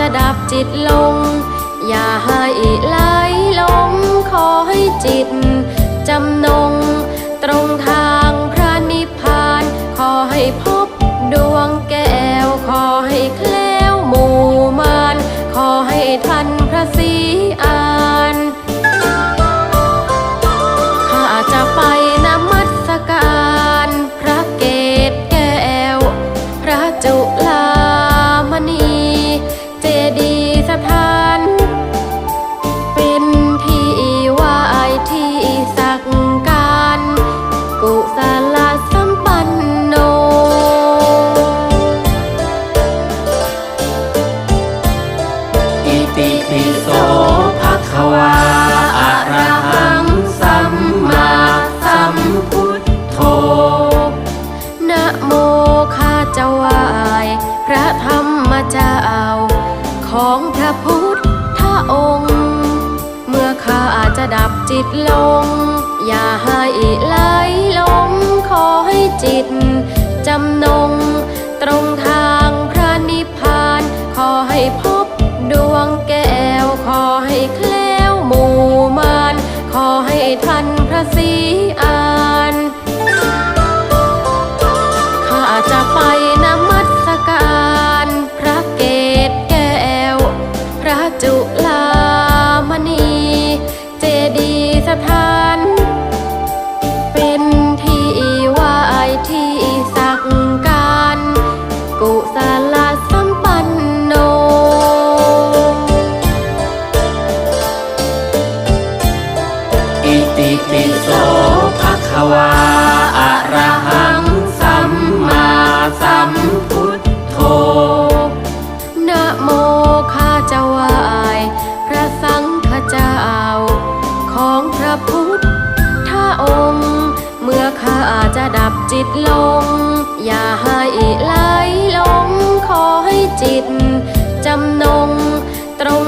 จะดับจิตลง อย่าให้ไหลลงขอให้จิต จำนงตรงทาง ติปิโสภะคะวาอะระหังสัมมาสัมพุทโธนะโมข้าจะไหวายพระธรรมเจ้าของพระพุทธองค์ เมื่อข้าจะดับจิตลง อย่าให้ไหลลงขอให้จิตจำนง ตรงทางพระนิพพานขอให้พ จุลามณี เจดียสถาน เป็นที่ไหวายที่สักการ กุศลสัมปันโน อิติปิโสภะคะวา จิตลง อย่าให้ไหลลงขอให้จิตจำนงตรง